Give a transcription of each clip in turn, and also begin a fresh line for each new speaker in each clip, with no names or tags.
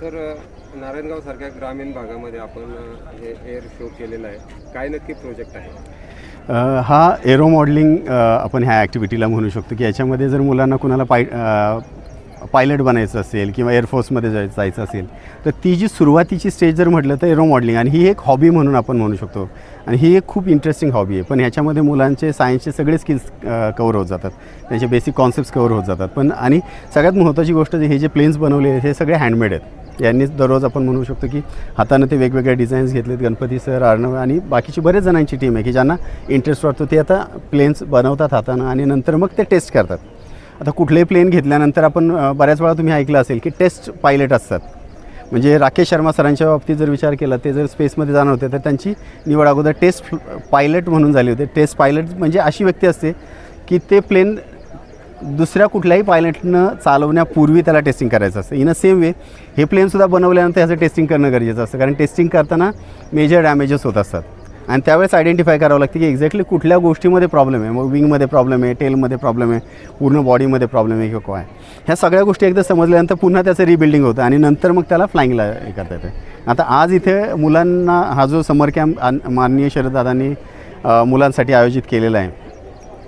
Sir Narayangaon सारख्या ग्रामीण भागामध्ये आपण हे एअर शो केलेला आहे. काय नक्की प्रोजेक्ट आहे?
हा एरो मॉडेलिंग आपण ह्या ॲक्टिव्हिटीला म्हणू शकतो की याच्यामध्ये जर मुलांना कुणाला पाय पायलट बनायचं असेल किंवा एअरफोर्समध्ये जाय जायचं असेल तर ती जी सुरुवातीची स्टेज जर म्हटलं तर एरो मॉडेलिंग आणि ही एक हॉबी म्हणून आपण म्हणू शकतो. आणि ही एक खूप इंटरेस्टिंग हॉबी आहे. पण ह्याच्यामध्ये मुलांचे सायन्सचे सगळे स्किल्स कवर होत जातात. त्यांचे बेसिक कॉन्सेप्ट्स कवर होत जातात. पण आणि सगळ्यात महत्त्वाची गोष्ट जे हे जे प्लेन्स बनवले आहेत हे सगळे हँडमेड आहेत. यांनीच दररोज आपण म्हणू शकतो की हातानं ते वेगवेगळे डिझाईन्स घेतलेत गणपती सर अर्णव आणि बाकीची बरेच जणांची टीम आहे की ज्यांना इंटरेस्ट वाटतो. ते आता प्लेन्स बनवतात हातानं आणि नंतर मग ते टेस्ट करतात. आता कुठलेही प्लेन घेतल्यानंतर आपण बऱ्याच वेळा तुम्ही ऐकलं असेल की टेस्ट पायलट असतात. म्हणजे राकेश शर्मा सरांच्या बाबतीत जर विचार केला ते जर स्पेसमध्ये जाणार होते तर त्यांची निवड अगोदर टेस्ट पायलट म्हणून झाली होती. टेस्ट पायलट म्हणजे अशी व्यक्ती असते की ते प्लेन दुसऱ्या कुठल्याही पायलटनं चालवण्यापूर्वी त्याला टेस्टिंग करायचं असतं. इन अ सेम वे हे प्लेनसुद्धा बनवल्यानंतर ह्याचं टेस्टिंग करणं गरजेचं असतं. कारण टेस्टिंग करताना मेजर डॅमेजेस होत असतात. आणि त्यावेळेस आयडेंटिफाय करावं लागतं की एक्झॅक्टली कुठल्या गोष्टीमध्ये प्रॉब्लेम आहे. मग विंगमध्ये प्रॉब्लेम आहे टेलमध्ये प्रॉब्लेम आहे पूर्ण बॉडीमध्ये प्रॉब्लेम आहे किंवा काय. ह्या सगळ्या गोष्टी एकदा समजल्यानंतर पुन्हा त्याचं रिबिल्डिंग होतं आणि नंतर मग त्याला फ्लाईंगला हे करता येतं. आता आज इथे मुलांना हा जो समर कॅम्प माननीय शरददादांनी मुलांसाठी आयोजित केलेला आहे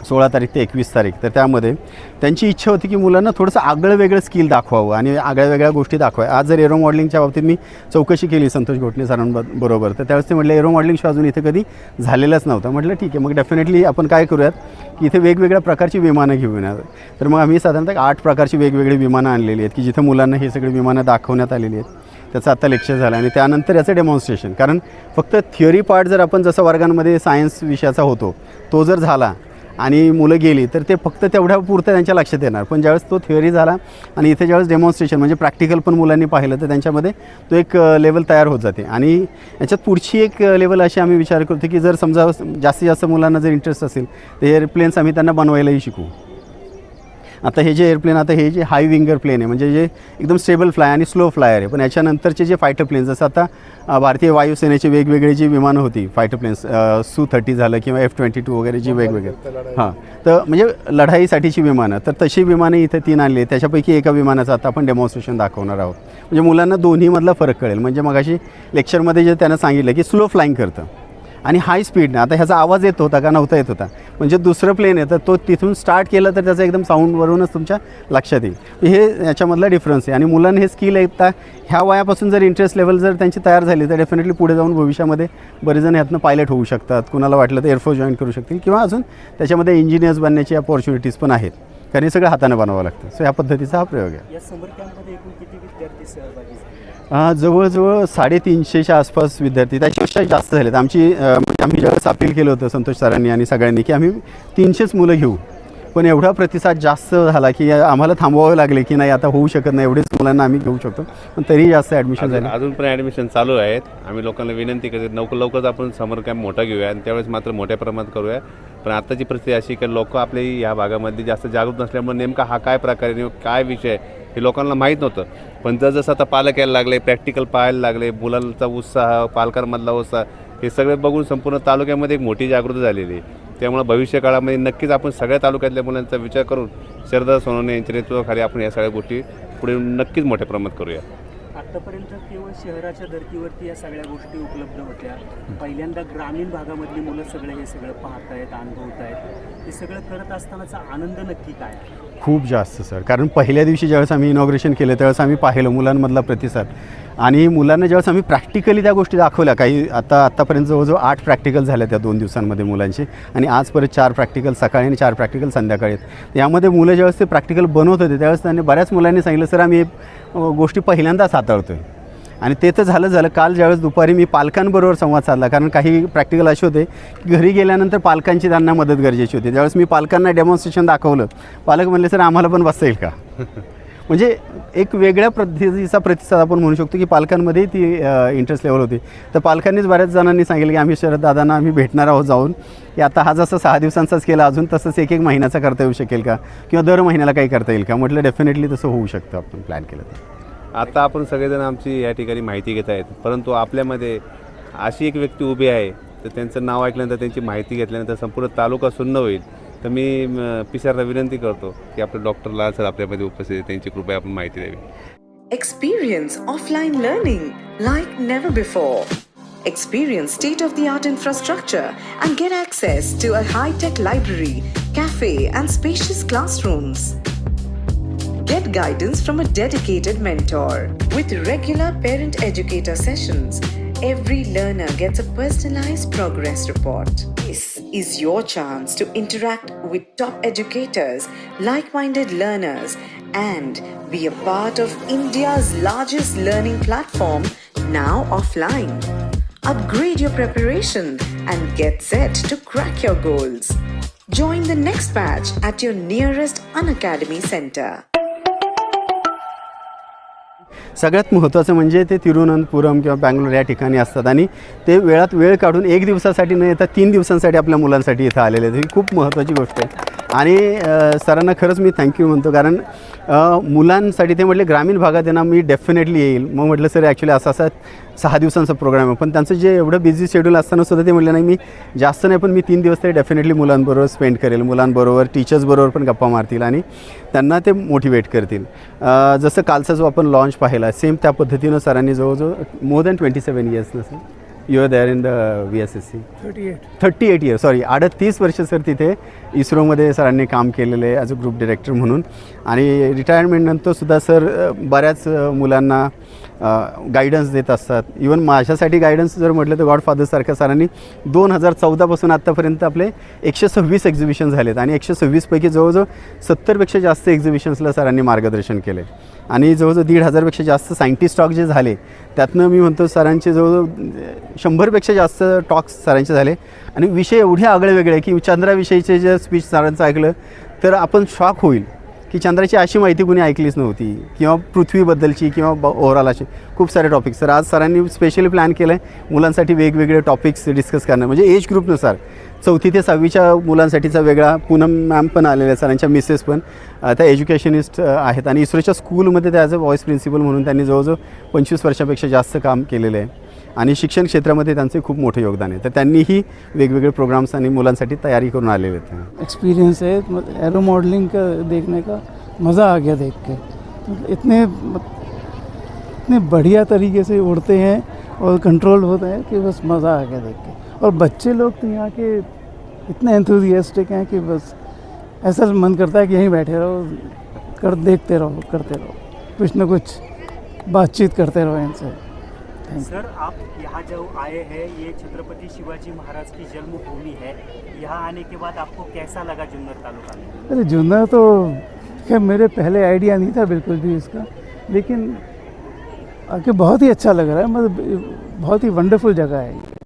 सोळा तारीख ते एकवीस तारीख. तर त्यामध्ये त्यांची इच्छा होती की मुलांना थोडंसं आगळं वेगळं स्किल दाखवावं आणि आगळ्या वेगळ्या गोष्टी दाखवाय आज जर एरो मॉडेलिंगच्या बाबतीत मी चौकशी केली संतोष घोटणे सरांबरोबर तर त्यावेळेस ते म्हटलं एरो मॉडेलिंग शो अजून इथे कधी झालेलाच नव्हता. म्हटलं ठीक आहे मग डेफिनेटली आपण काय करूयात की इथे वेगवेगळ्या प्रकारची विमानं घेऊन या तर मग आम्ही साधारणतः आठ प्रकारची वेगवेगळी विमानं आणलेली आहेत की जिथं मुलांना हे सगळी विमानं दाखवण्यात आलेली आहेत. त्याचं आत्ता लेक्चर झालं आणि त्यानंतर याचं डेमॉन्स्ट्रेशन कारण फक्त थिअरी पार्ट जर आपण जसं वर्गांमध्ये सायन्स विषयाचा होतो तो जर झाला आणि मुलं गेली तर ते फक्त तेवढ्या पुरतं त्यांच्या लक्षात येणार. पण ज्यावेळेस तो थिअरी झाला आणि इथे ज्यावेळेस डेमॉन्स्ट्रेशन म्हणजे प्रॅक्टिकल पण मुलांनी पाहिलं तर त्यांच्यामध्ये तो एक लेवल तयार होत जाते. आणि याच्यात पुढची एक लेवल अशी आम्ही विचार करतो की जर समजा जास्तीत जास्त मुलांना जर इंटरेस्ट असेल तर एअरप्लेन्स आम्ही त्यांना बनवायलाही शिकू. आता हे जे एअरप्लेन आता हे जे हाय विंगर प्लेन आहे म्हणजे जे एकदम स्टेबल फ्लाय आणि स्लो फ्लायर आहे पण याच्यानंतरचे जे फायटर प्लेन्स जसं आता भारतीय वायुसेनेचे वेगवेगळे जी विमानं होती फायटर प्लेन्स सू थर्टी झालं किंवा एफ ट्वेंटी टू वगैरे जी वेगवेगळे. हां तर म्हणजे लढाईसाठीची विमानं तर तशी विमानं इथे तीन आणली. त्याच्यापैकी एका विमानाचं आता आपण डेमॉन्स्ट्रेशन दाखवणार आहोत. म्हणजे मुलांना दोन्हीमधला फरक कळेल. म्हणजे मग अशी लेक्चरमध्ये जे त्यानं सांगितलं की स्लो फ्लाईंग करतं. आणि हाय स्पीडनं आता ह्याचा आवाज येत होता का? नव्हता येत होता. म्हणजे दुसरं प्लेन आहे तर तो तिथून स्टार्ट केलं तर त्याचा एकदम साऊंडवरूनच तुमच्या लक्षात येईल. हे याच्यामधला डिफरन्स आहे. आणि मुलांना हे स्किल एकता ह्या वयापासून जर इंटरेस्ट लेवल जर त्यांची तयार झाली तर डेफिनेटली पुढे जाऊन भविष्यामध्ये बरेच जण ह्यातनं पायलट होऊ शकतात. कुणाला वाटलं तर एअरफोर्स जॉईन करू शकतील किंवा अजून त्याच्यामध्ये इंजिनियर्स बनण्याची अपॉर्च्युनिटीज पण आहेत. कारण हे सगळं हातानं बनवावं लागतं. सो ह्या पद्धतीचा हा प्रयोग आहे.
या समर कॅम्पमध्ये एकूण किती विद्यार्थी सहभागी झाले?
अ, जवळजवळ साडेतीनशेच्या आसपास विद्यार्थी त्याच्यापेक्षा जास्त झालेत. आमची अ, म्हणजे आम्ही ज्यावेळेस अपील केलं होतं संतोष सरांनी आणि सगळ्यांनी की आम्ही तीनशेच मुलं घेऊ. पण एवढा प्रतिसाद जास्त झाला की आम्हाला थांबवावं लागले की नाही आता होऊ शकत नाही एवढेच मुलांना आम्ही घेऊ शकतो. पण तरीही जास्त ॲडमिशन झाले.
अजून पण ॲडमिशन चालू आहेत. आम्ही लोकांना विनंती करतो लवकर लवकरच आपण समर कॅम्प मोठा घेऊया आणि त्यावेळेस मात्र मोठ्या प्रमाणात करूया. पण आताची परिस्थिती अशी की लोक आपले या भागामध्ये जास्त जागृत नसल्यामुळे नेमका हा काय प्रकार आहे काय विषय हे लोकांना माहीत नव्हतं. पण जर जसं आता पालक यायला लागले प्रॅक्टिकल पाहायला लागले मुलांचा उत्साह पालकांमधला उत्साह हे सगळे बघून संपूर्ण तालुक्यामध्ये एक मोठी जागृती झालेली आहे. त्यामुळे भविष्य काळामध्ये नक्कीच आपण सगळ्या तालुक्यातल्या मुलांचा विचार करून शरदा सोनवणे यांच्या नेतृत्वाखाली आपण या सगळ्या गोष्टी पुढे नक्कीच मोठ्या प्रमाणात करूया.
आतापर्यंत केवळ शहराच्या धर्तीवरती या सगळ्या गोष्टी उपलब्ध होत्या. पहिल्यांदा ग्रामीण भागामधली मुलं सगळं हे सगळं पाहतायत अनुभवत आहेत हे सगळं करत असतानाचा आनंद नक्की काय?
खूप जास्त सर. कारण पहिल्या दिवशी ज्यावेळेस आम्ही इनॉग्रेशन केलं त्यावेळेस आम्ही पाहिलं मुलांमधला प्रतिसाद. आणि मुलांना ज्यावेळेस आम्ही प्रॅक्टिकली त्या गोष्टी दाखवल्या काही आता आत्तापर्यंत जवळजवळ आठ प्रॅक्टिकल झाल्या त्या दोन दिवसांमध्ये मुलांचे. आणि आज परत चार प्रॅक्टिकल सकाळी आणि चार प्रॅक्टिकल संध्याकाळी आहेत. यामध्ये मुलं ज्यावेळेस ते प्रॅक्टिकल बनवत होते त्यावेळेस त्यांनी बऱ्याच मुलांनी सांगितलं सर आम्ही गोष्टी पहिल्यांदाच हाताळतो आहे आणि ते तर झालं झालं. काल ज्यावेळेस दुपारी मी पालकांबरोबर संवाद साधला कारण काही प्रॅक्टिकल असे होते. की घरी गेल्यानंतर पालकांची त्यांना मदत गरजेची होती. ज्यावेळेस मी पालकांना डेमॉन्स्ट्रेशन दाखवलं पालक म्हणले सर आम्हाला पण बसता येईल का? म्हणजे एक वेगळ्या पद्धतीचा प्रतिसाद आपण म्हणू शकतो की पालकांमध्ये ती इंटरेस्ट लेवल होती. तर पालकांनीच बऱ्याच जणांनी सांगितलं की आम्ही शरद दादांना आम्ही भेटणार आहोत जाऊन. की आता हा जसा सहा दिवसांचाच केला अजून तसंच एक एक महिन्याचा करता येऊ शकेल का? किंवा दर महिन्याला काही करता येईल का? म्हटलं डेफिनेटली तसं होऊ शकतं आपण प्लॅन केलं तर.
आता आपण सगळेजण आमची या ठिकाणी माहिती घेत आहेत. परंतु आपल्यामध्ये अशी एक व्यक्ती उभी आहे तर त्यांचं नाव ऐकल्यानंतर त्यांची माहिती घेतल्यानंतर संपूर्ण तालुका सुन्न होईल. तर मी म, पिसरला विनंती करतो की आपले डॉक्टर लाल सर आपल्यामध्ये उपस्थित आहेत त्यांची कृपया आपण माहिती द्यावी
Experience offline learning like never before. Experience state of the art infrastructure and get access to a high tech library, cafe, and spacious classrooms. Get guidance from a dedicated mentor. With regular parent educator sessions, every learner gets a personalized progress report. Is your chance to interact with top educators, like minded learners, and be a part of India's largest learning platform now offline. Upgrade your preparation and get set to crack your goals. Join the next batch at your nearest Unacademy center.
सगळ्यात महत्त्वाचं म्हणजे ते तिरुवनंतपुरम किंवा बँगलोर या ठिकाणी असतात. आणि ते वेळात वेळ काढून एक दिवसासाठी न येता तीन दिवसांसाठी आपल्या मुलांसाठी इथं आलेले आहेत. ही खूप महत्त्वाची गोष्ट आहे. आणि सरांना खरंच मी थँक्यू म्हणतो. कारण मुलांसाठी ते म्हटले ग्रामीण भागात आहे ना मी डेफिनेटली येईल. मग म्हटलं सर ॲक्च्युली असा असा सहा दिवसांचा प्रोग्राम आहे. पण त्यांचं जे एवढं बिझी शेड्यूल असताना सुद्धा ते म्हटलं नाही मी जास्त नाही पण मी तीन दिवस तरी डेफिनेटली मुलांबरोबर स्पेंड करेल. मुलांबरोबर टीचर्सबरोबर पण गप्पा मारतील आणि त्यांना ते मोटिवेट करतील. जसं कालचा जो आपण लॉन्च पाहिला सेम त्या पद्धतीनं सरांनी जवळजवळ more than twenty seven years नसेल you are there in the V S S C
thirty eight
thirty eight year sorry अडतीस वर्ष सर तिथे इस्रोमध्ये सरांनी काम केलेलं आहे ॲज अ ग्रुप डिरेक्टर म्हणून. आणि रिटायरमेंटनंतर सुद्धा सर बऱ्याच मुलांना गायडन्स देत असतात. इवन माझ्यासाठी गायडन्स जर म्हटलं तर गॉडफादरसारख्या सरांनी दोन हजार चौदापासून आत्तापर्यंत आपले एकशे सव्वीस एक्झिबिशन झालेत. आणि एकशे सव्वीसपैकी जवळजवळ सत्तरपेक्षा जास्त एक्झिबिशन्सला सरांनी मार्गदर्शन केले आणि जवळजवळ दीड हजारपेक्षा जास्त सायंटिस्ट टॉक जे झाले त्यातनं मी म्हणतो सरांचे जवळजवळ शंभरपेक्षा जास्त टॉक्स सरांचे झाले. आणि विषय एवढे आगळे वेगळे की चंद्राविषयीचे जे स्पीच सरांचं ऐकलं तर आपण शॉक होईल. की चंद्राची अशी माहिती कुणी ऐकलीच नव्हती. किंवा पृथ्वीबद्दलची किंवा ओव्हरऑल असे खूप सारे टॉपिक्स तर आज सरांनी स्पेशली प्लॅन केलं आहे मुलांसाठी वेगवेगळे टॉपिक्स डिस्कस करणं म्हणजे एज ग्रुपनुसार चौथी ते सहावीच्या मुलांसाठीचा वेगळा पूनम मॅम पण आलेल्या आहेत सरांच्या मिसेस पण. त्या एज्युकेशनिस्ट आहेत. आणि इस्रोच्या स्कूलमध्ये त्या ॲज अ व्हॉइस प्रिन्सिपल म्हणून त्यांनी जवळजवळ पंचवीस वर्षापेक्षा जास्त काम केलेलं आहे. आणि शिक्षण क्षेत्रामध्ये त्यांचे खूप मोठं योगदान आहे. तर त्यांनीही वेगवेगळे प्रोग्राम्स आणि मुलांसाठी तयारी करून आलेले आहेत.
एक्सपीरियंस है एरो मॉडलिंग का देखने का मज़ा आ गया देख के. मतलब इतने इतने बढ़िया तरीके से उड़ते हैं और कंट्रोल होते हैं कि बस मज़ा आ गया देख के. और बच्चे लोग तो यहाँ के इतने एंथुजियास्टिक हैं कि बस ऐसा मन करता है कि यहीं बैठे रहो, कर, देखते रहो, करते रहो. कुछ ना कुछ बातचीत करते रहो इनसे.
सर आप यहाँ जो आए हैं ये छत्रपति शिवाजी महाराज की जन्मभूमि है। यहाँ आने के बाद आपको कैसा लगा जुन्नर तालुका में?
अरे जुन्नर तो क्या मेरे पहले आइडिया नहीं था बिल्कुल भी इसका लेकिन आके बहुत ही अच्छा लग रहा है मतलब बहुत ही वंडरफुल जगह है ये।